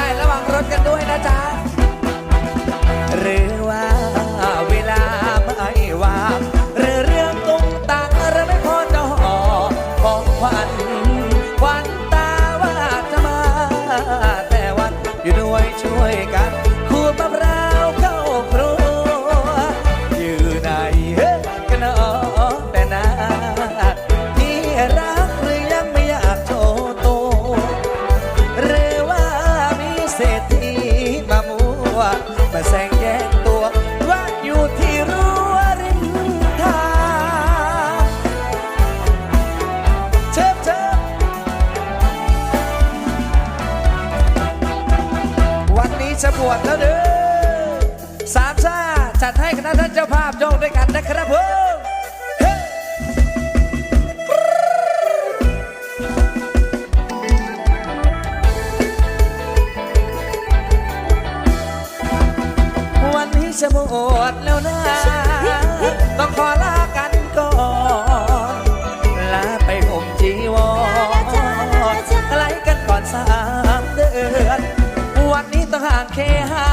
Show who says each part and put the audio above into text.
Speaker 1: ได้ระวังรถกันด้วยนะจ๊ะหรือว่า จะบวชแล้วเด้อสามชาจัดให้คณะท่านเจ้าภาพโยกด้วยกันนะครับเฮ้วันนี้จะบวชแล้วนะ ต้องขอลากันก่อน ลาไปห่มจีวรางเคหา